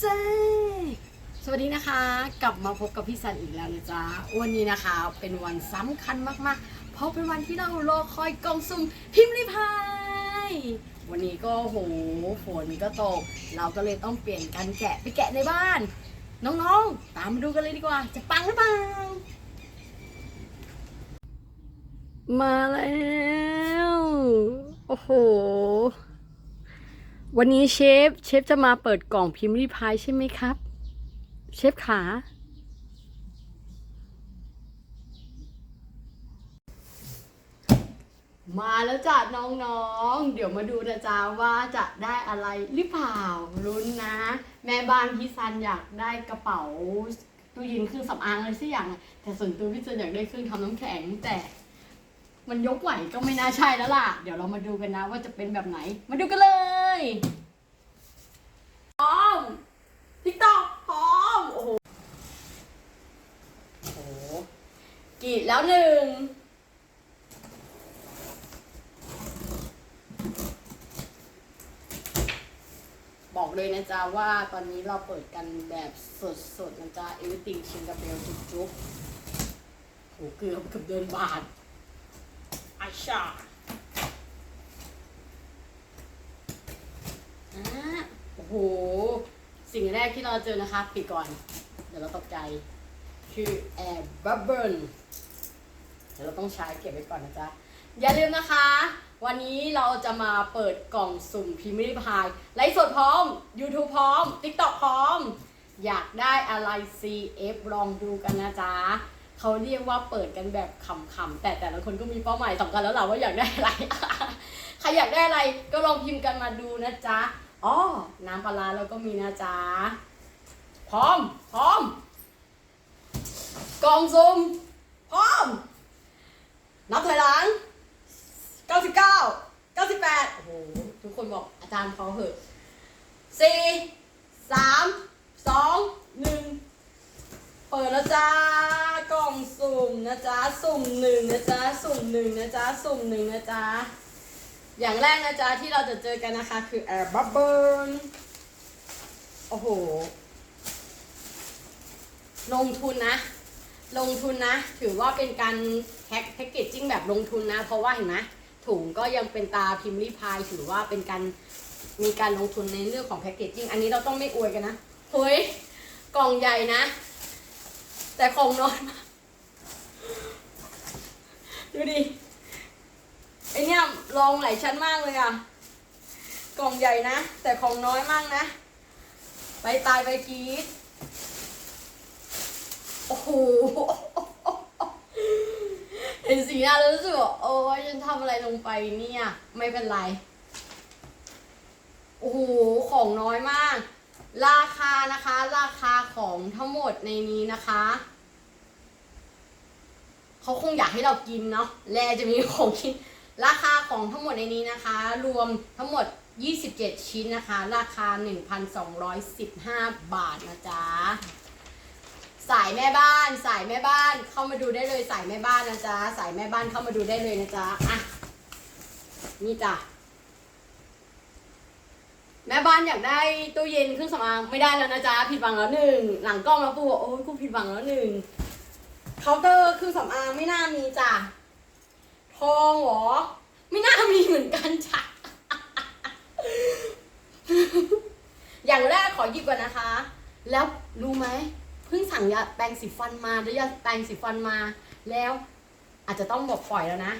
เซสวัสดีนะคะกลับมาพบกับพี่ซันอีกแล้วนะจ๊ะวันนี้นะคะเป็นวันสำคัญมากๆ เพราะเป็นวันที่เรารอคอยกล่องสุ่มพิมพ์ริพายวันนี้ก็โหฝนก็ตก เราก็เลยต้องเปลี่ยนการแกะไปแกะในบ้าน น้องๆ ตามมาดูกันเลยดีกว่า จะปังหรือเปล่ามาแล้ว โอ้โห วันนี้เชฟเชฟจะมาเปิดกล่องพิมพ์ริพายใช่ไหมครับ เชฟขา มาแล้วจ้ะน้องๆ เดี๋ยวมาดูนะจ๊ะว่าจะได้อะไรหรือเปล่าลุ้นนะ แม่บ้านพี่ซันอยากได้กระเป๋าตู้เยินเครื่องสำอางอะไรสักอย่าง แต่ส่วนตัวพี่ซันอยากได้เครื่องทำน้ำแข็งแต่มันยกไหวก็ไม่น่าใช่แล้วล่ะ เดี๋ยวเรามาดูกันนะว่าจะเป็นแบบไหน มาดูกันเลย พร้อมทิกตอกพร้อม โอ้โหโอ้โหกรีดแล้วหนึ่งบอกเลยนะจ๊ะว่าตอนนี้เราเปิดกันแบบสดๆนะจ๊ะเอวิติงชิงกับเบลจุ๊บๆโหเกือบเกือบเดินบาทอาชาอ่า โห สิ่งแรกที่เราเจอนะคะ ปิดก่อน เดี๋ยวเราตกใจ คือ air bubble เดี๋ยวเราต้องใช้เก็บไว้ก่อนนะจ๊ะ อย่าลืมนะคะ วันนี้เราจะมาเปิดกล่องสุ่มพิมพ์ริพายไลฟ์สดพร้อม YouTube พร้อม TikTok พร้อม อยากได้อะไร CF ลองดูกันนะจ๊ะเขาเรียกว่าเปิดกันแบบขำๆแต่แต่ละคนก็มีเป้าหมายต่างกันแล้วเราว่าอยากได้อะไร ใครอยากได้อะไรก็ลองพิมพ์กันมาดูนะจ๊ะ อ๋อ น้ำปลาร้าเราก็มีนะจ๊ะ พร้อม พร้อม กล่องซุ่มพร้อม นับถอยหลัง 99 98 โอ้โห ทุกคนบอกอาจารย์เขาเหอะสี่สามสองหนึ่งเปิดแล้วจ้ากล่องสุ่มนะจ๊ะ สุ่มหนึ่งนะจ๊ะ สุ่มหนึ่งนะจ๊ะ สุ่มหนึ่งนะจ๊ะ อย่างแรกนะจ๊ะที่เราจะเจอกันนะคะ คือ Air Bubble โอ้โห ลงทุนนะ ลงทุนนะ ถือว่าเป็นการแพ็คแพ็กเกจจิ้งแบบลงทุนนะ เพราะว่าเห็นไหมถุงก็ยังเป็นตาพิมพ์รีพาย ถือว่าเป็นการมีการลงทุนในเรื่องของแพ็กเกจจิ้งอันนี้เราต้องไม่อวยกันนะเฮ้ยกล่องใหญ่นะ แต่ของน้อยมากดูดิ ลองหลายชั้นมากเลยอะกล่องใหญ่นะ แต่ของน้อยมากนะ ไปตายไปกีดโอ้โหเห็นสีหน้าแล้วรู้สึกว่าโอ้ยฉันทำอะไรลงไปเนี่ย ไม่เป็นไร โอ้โห ของน้อยมาก ราคานะคะ ราคาของทั้งหมดในนี้นะคะเขาคงอยากให้เรากินเนาะแลจะมีของกิน ราคาของทั้งหมดในนี้นะคะ รวมทั้งหมด 27 ชิ้นนะคะ ราคา 1,215 บาทนะจ๊ะสายแม่บ้านสายแม่บ้านเข้ามาดูได้เลยสายแม่บ้านนะจ๊ะสายแม่บ้านเข้ามาดูได้เลยนะจ๊ะอะนี่จ้ะแม่บ้านอยากได้ตู้เย็นเครื่องสำอางไม่ได้แล้วนะจ๊ะผิดหวังแล้วหนึ่งหลังกล้องแล้วปูบอกโอ้ยกูผิดหวังแล้วหนึ่งเคาน์เตอร์เครื่องสำอางไม่น่ามีจ้ะ ทองเหรอ ไม่น่ามีเหมือนกันจ้ะ อย่างแรกขอหยิบก่อนนะคะ แล้วรู้ไหมเพิ่งสั่งยาแปรงสีฟันมาแล้วยาแปรงสีฟันมา แล้วอาจจะต้องบอกปล่อยแล้วนะ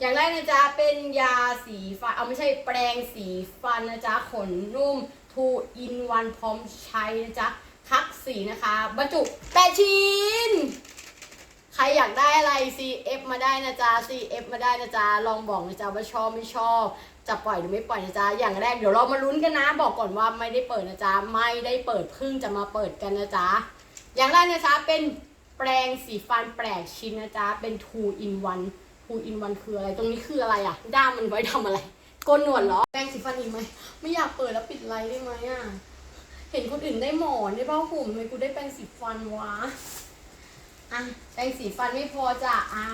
อย่างแรกนะจ๊ะเป็นยาสีฟัน เอาไม่ใช่แปรงสีฟันนะจ๊ะขนนุ่มทูอินวันพร้อมใช้นะจ๊ะคักสีนะคะ บรรจุแปดชิ้น ใครอยากได้อะไร CF มาได้นะจ๊ะ CF มาได้นะจ๊ะ ลองบอกนะจ๊ะว่าชอบไม่ชอบ จะปล่อยหรือไม่ปล่อยนะจ๊ะ อย่างแรกเดี๋ยวเรามาลุ้นกันนะ บอกก่อนว่าไม่ได้เปิดนะจ๊ะ ไม่ได้เปิดเพิ่งจะมาเปิดกันนะจ๊ะ อย่างแรกนะจ๊ะเป็นแปรงสีฟันแปลกชิ้นนะจ๊ะ เป็น two in one two in one คืออะไร ตรงนี้คืออะไรอะด้ามมันไว้ทำอะไรโกนหนวดเหรอ แปรงสีฟันอีกไหม ไม่อยากเปิดแล้วปิดไลน์ได้ไหมอะเห็นคนอื่นได้หมอนได้ผ้าห่มทำไมกูได้แปรงสีฟันวะ อะแปรงสีฟันไม่พอจ้ะอะ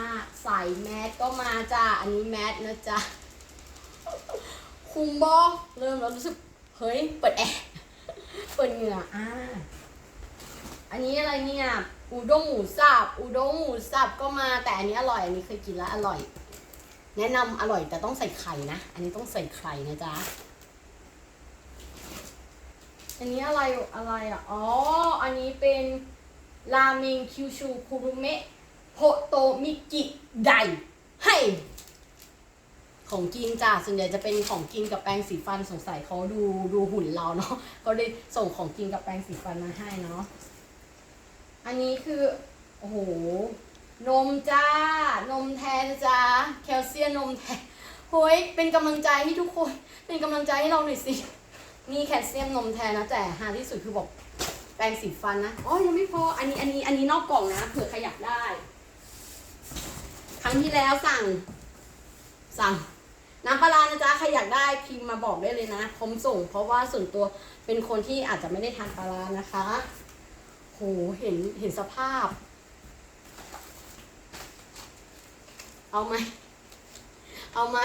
ใส่แมสก็มาจ้ะอันนี้แมสนะจ๊ะคุมบอเริ่มแล้วรู้สึก เฮ้ย เปิดแอร์เปิดเหงื่ออ่าอันนี้อะไรเนี่ยอูด้งหมูสับอูด้งหมูสับก็มาแต่อันนี้อร่อย อันนี้เคยกินแล้วอร่อย แนะนำอร่อยแต่ต้องใส่ไข่นะ อันนี้ต้องใส่ไข่นะจ๊ะอันนี้อะไรอะไรอะอ๋ออันนี้เป็น ราเมงคิวชูคุรุเมะโฮโตมิกิไดให้ของกินจ้ะส่วนใหญ่จะเป็นของกินกับแปรงสีฟันสงสัยเขาดูดูหุ่นเราเนาะเขาได้ส่งของกินกับแปรงสีฟันมาให้เนาะอันนี้คือโอ้โหนมจ้านมแทนจ้าแคลเซียมนมแทนโฮ้ยเป็นกำลังใจให้ทุกคน เป็นกำลังใจให้เราหน่อยสินี่แคลเซียมนมแทนนะแต่หาที่สุดคือบอก แปรงสีฟันนะอ๋อยังไม่พอ อันนี้อันนี้อันนี้นอกกล่องนะเผื่อใครอยากได้ ครั้งที่แล้วสั่ง สั่งน้ำปลาร้านะจ๊ะใครอยากได้พิมพ์มาบอกได้เลยนะพร้อมส่ง เพราะว่าส่วนตัวเป็นคนที่อาจจะไม่ได้ทานปลาร้านะคะ โหเห็นเห็นสภาพ เอาไหมเอาไหม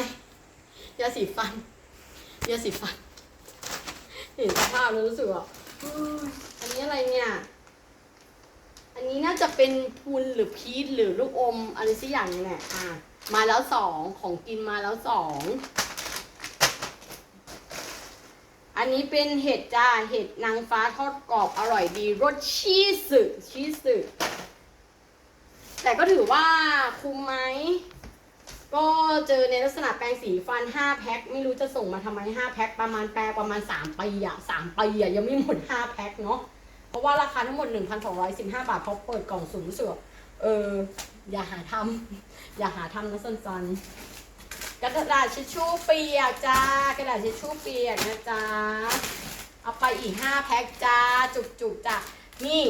ยาสีฟันยาสีฟัน เห็นสภาพแล้วรู้สึกว่า นนี้อะไรเนี่ย อันนี้น่าจะเป็นพุนหรือพีชหรือลูกอมอะไรสักอย่างนึงแหละอะมาแล้วสองของกินมาแล้วสองอันนี้เป็นเห็ดจ้า เห็ดนางฟ้าทอดกรอบอร่อยดีรสชีสชีสแต่ก็ถือว่าคุ้มไหม ก็เจอในลักษณะแปรงสีฟัน 5 แพ็ค ไม่รู้จะส่งมาทำไม 5 แพ็ค ประมาณแปลประมาณ 3 ปีอะ3ปีอะยังไม่หมด 5 แพ็คเนาะ เพราะว่าราคาทั้งหมด 1,215 บาทเขาเปิดกล่องสูงสึกว่าเออ อย่าหาทำอย่าหาทำนะสันสันกระดาษทิชชู่เปียกจ้ากระดาษทิชชู่เปียกนะจ๊ะเอาไปอีก 5 แพ็คจ้า จุกๆจ้ะนี่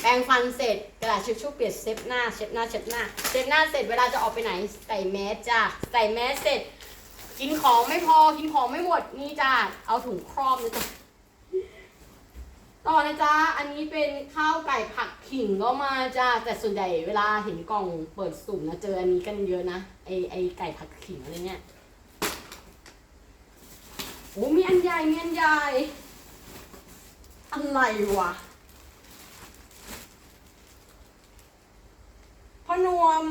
แปรงฟันเสร็จกระดาษทิชชู่เปียกเช็ดหน้าเช็ดหน้าเช็ดหน้าเช็ดหน้าเสร็จเวลาจะออกไปไหนใส่แมสจ้ะใส่แมสเสร็จ กินของไม่พอกินของไม่หมดนี่จ้าเอาถุงครอบนะจ๊ะ ต่อนะจ๊ะ อันนี้เป็นข้าวไก่ผักขิงก็มาจ้าแต่ส่วนใหญ่เวลาเห็นกล่องเปิดสุ่มนะเจออันนี้กันเยอะนะไอไอไก่ผักขิงอะไรเงี้ยโอ้มีอันใหญ่มีอันใหญ่อะไรวะพ่อนวม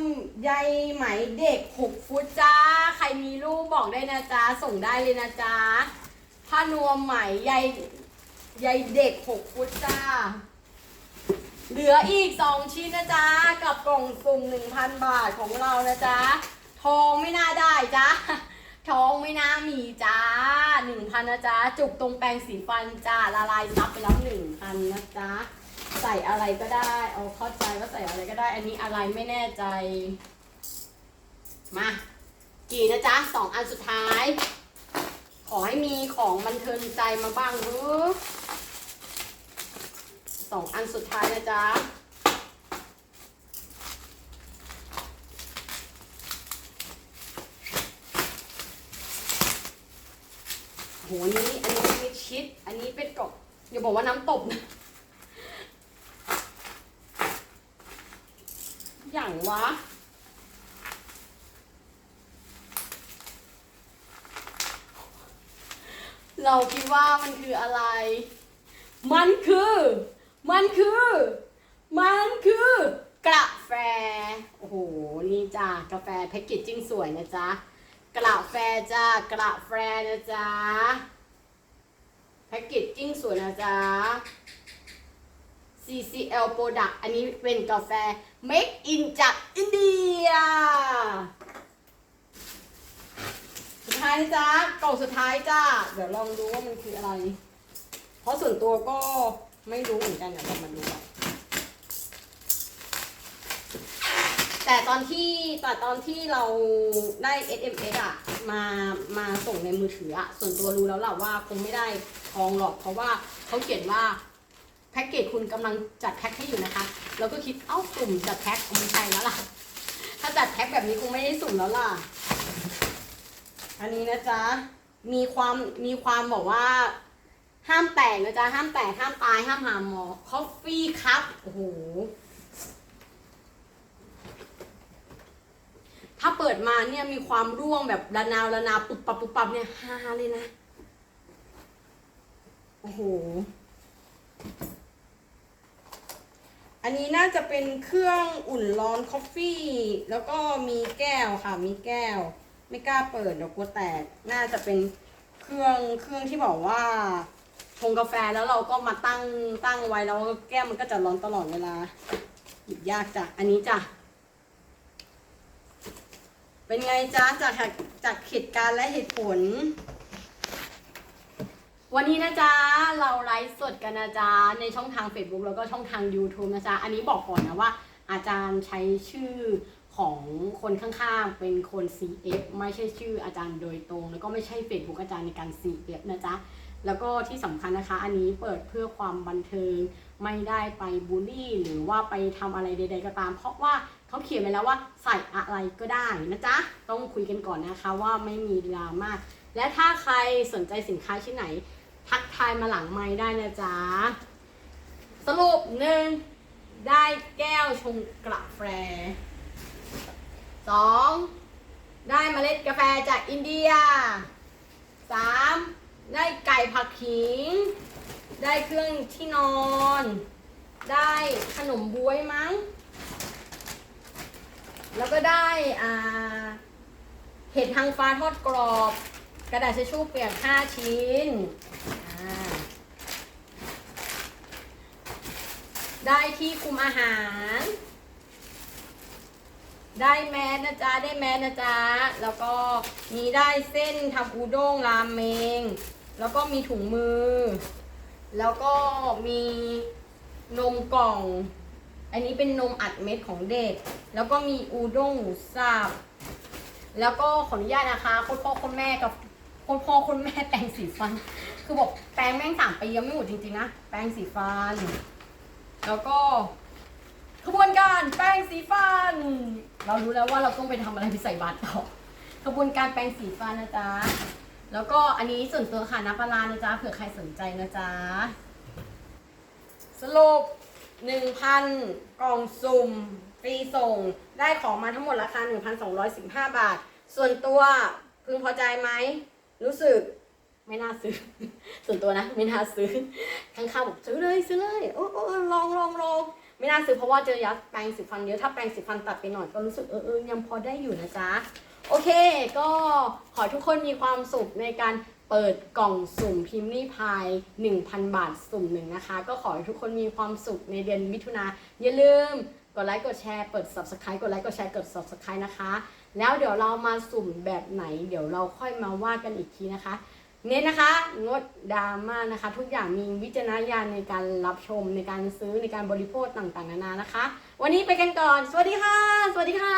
ใยไหมเด็กหกฟุตจ้า ใครมีรูปบอกได้นะจ๊ะ ส่งได้เลยนะจ๊ะผ้านวมไหมใย ใยเด็กหกฟุตจ้า เหลืออีกสองชิ้นนะจ๊ะ กับกล่องสุ่มหนึ่งพันบาทของเรานะจ๊ะ ทองไม่น่าได้จ้าทองไม่น่ามีจ้าหนึ่งพันนะจ๊ะ จุกตรงแปรงสีฟันจ้า ละลายซับไปแล้วหนึ่งพันนะจ๊ะ ใส่อะไรก็ได้เอาเข้าใจว่าใส่อะไรก็ได้ อันนี้อะไรไม่แน่ใจ มา กี่นะจ๊ะสองอันสุดท้ายขอให้มีของบันเทิงใจมาบ้างเถอ สองอันสุดท้ายนะจ๊ะโหนี้อันนี้มิดชิด อันนี้เป็นกล่องอย่าบอกว่าน้ำตบนะ อย่างวะเราคิดว่ามันคืออะไร มันคือ มันคือ มันคือกาแฟ โอ้โห นี่จ้ากาแฟแพ็กเกจจิ้งสวยนะจ๊ะกาแฟจ้ากาแฟนะจ๊ะแพ็กเกจจิ้งสวยนะจ๊ะ CCL Product อันนี้เป็นกาแฟ Make in จากอินเดีย สุดท้ายนะจ๊ะกล่องสุดท้ายจ้า เดี๋ยวลองดูว่ามันคืออะไร เพราะส่วนตัวก็ ไม่รู้เหมือนกันเดี๋ยวลองมาดูก่อนแต่ตอนที่แต่ตอนที่เราได้ SMS อะมามาส่งในมือถืออะส่วนตัวรู้แล้วแหละว่าคงไม่ได้ทองหรอก เพราะว่าเขาเขียนว่าแพ็กเกจคุณกำลังจัดแพ็คให้อยู่นะคะเราก็คิดเอ้ากลุ่มจัดแพ็คคงไม่ใช่แล้วล่ะ ถ้าจัดแพ็คแบบนี้คงไม่ได้สุ่มแล้วล่ะ อันนี้นะจ๊ะ มีความมีความบอกว่า ห้ามแตกนะจ๊ะห้ามแตกห้ามตายห้ามหาหมอคอฟฟี่ครับโอ้โหถ้าเปิดมาเนี่ยมีความร่วงแบบระนาวระนาวปุบปับปุบปับเนี่ยฮาเลยนะ โอ้โห อันนี้น่าจะเป็นเครื่องอุ่นร้อนคอฟฟี่ แล้วก็มีแก้วค่ะ มีแก้ว ไม่กล้าเปิดเดี๋ยวกลัวแตก น่าจะเป็นเครื่องเครื่องที่บอกว่า ชงกาแฟแล้วเราก็มาตั้งตั้งไว้แล้วแก้วมันก็จะร้อนตลอดเวลาหยิบยากจ้ะอันนี้จ้ะเป็นไงจ๊ะจากจากเหตุการณ์และเหตุผล วันนี้นะจ๊ะเราไลฟ์สดกันนะจ๊ะในช่องทาง Facebook แล้วก็ช่องทาง YouTube นะจ๊ะอันนี้บอกก่อนนะว่า อาจารย์ใช้ชื่อ ของคนข้างๆ เป็นคน CF ไม่ใช่ชื่ออาจารย์โดยตรง แล้วก็ไม่ใช่ Facebook อาจารย์ในการ CF นะจ๊ะ แล้วก็ที่สำคัญนะคะ อันนี้เปิดเพื่อความบันเทิง ไม่ได้ไปบูลลี่ หรือว่าไปทำอะไรใด ๆ ก็ตาม เพราะว่าเขาเขียนไว้แล้วว่าใส่อะไรก็ได้นะจ๊ะ ต้องคุยกันก่อนนะคะว่าไม่มีดราม่า และถ้าใครสนใจสินค้าชิ้นไหน ทักทายมาหลังไม้ได้นะจ๊ะ สรุปหนึ่งได้แก้วชงกาแฟ สองได้เมล็ดกาแฟจากอินเดียสามได้ไก่ผักขิง ได้เครื่องที่นอน ได้ขนมบ๊วยมั้ง แล้วก็ได้อ่าเห็ดทางฟ้าทอดกรอบ กระดาษทิชชู่เปียก5ชิ้น ได้ที่คุมอาหาร ได้แมสนะจ๊ะได้แมสนะจ๊ะแล้วก็มีได้เส้นทำอูด้งรามเมง แล้วก็มีถุงมือ แล้วก็มีนมกล่อง อันนี้เป็นนมอัดเม็ดของเด็ก แล้วก็มีอูด้งหมูสับแล้วก็ขออนุญาตนะคะคุณพ่อคุณแม่กับคุณพ่อคุณแม่แปรงสีฟัน คือบอกแปรงแม่งสามปียังไม่หมดจริงๆนะ แปรงสีฟัน แล้วก็ ขบวนการแปรงสีฟัน เรารู้แล้วว่าเราต้องไปทำอะไรไปใส่บาตรต่อขบวนการแปรงสีฟันนะจ๊ะ แล้วก็อันนี้ส่วนตัวค่ะน้ำปลาร้านะจ๊ะเผื่อใครสนใจนะจ๊ะ สรุป1,000 กล่องสุ่มฟรีส่ง ได้ของมาทั้งหมดราคา 1,215 บาท ส่วนตัวพึงพอใจไหม รู้สึกไม่น่าซื้อ ส่วนตัวนะ ไม่น่าซื้อข้างๆบอกซื้อเลยซื้อเลย โอ้โอ้ลองลองลอง ไม่น่าซื้อเพราะว่าเจอยัดแปรงสีฟันเยอะถ้าแปรงสีฟันตัดไปหน่อยก็รู้สึกเออเออยังพอได้อยู่นะจ๊ะ โอเค ก็ขอให้ทุกคนมีความสุขในการเปิดกล่องสุ่มพิมพ์ลี่พาย 1,000 บาทสุ่มหนึ่งนะคะ ก็ขอให้ทุกคนมีความสุขในเดือนมิถุนาอย่าลืมกดไลค์กดแชร์เปิด subscribe กดไลค์กดแชร์กด subscribe นะคะ แล้วเดี๋ยวเรามาสุ่มแบบไหน เดี๋ยวเราค่อยมาว่ากันอีกทีนะคะ เน้นนะคะ งดดราม่านะคะ ทุกอย่างมีวิจารณญาณในการรับชมในการซื้อในการบริโภคต่างๆนานานะคะ วันนี้ไปกันก่อน สวัสดีค่ะ สวัสดีค่ะ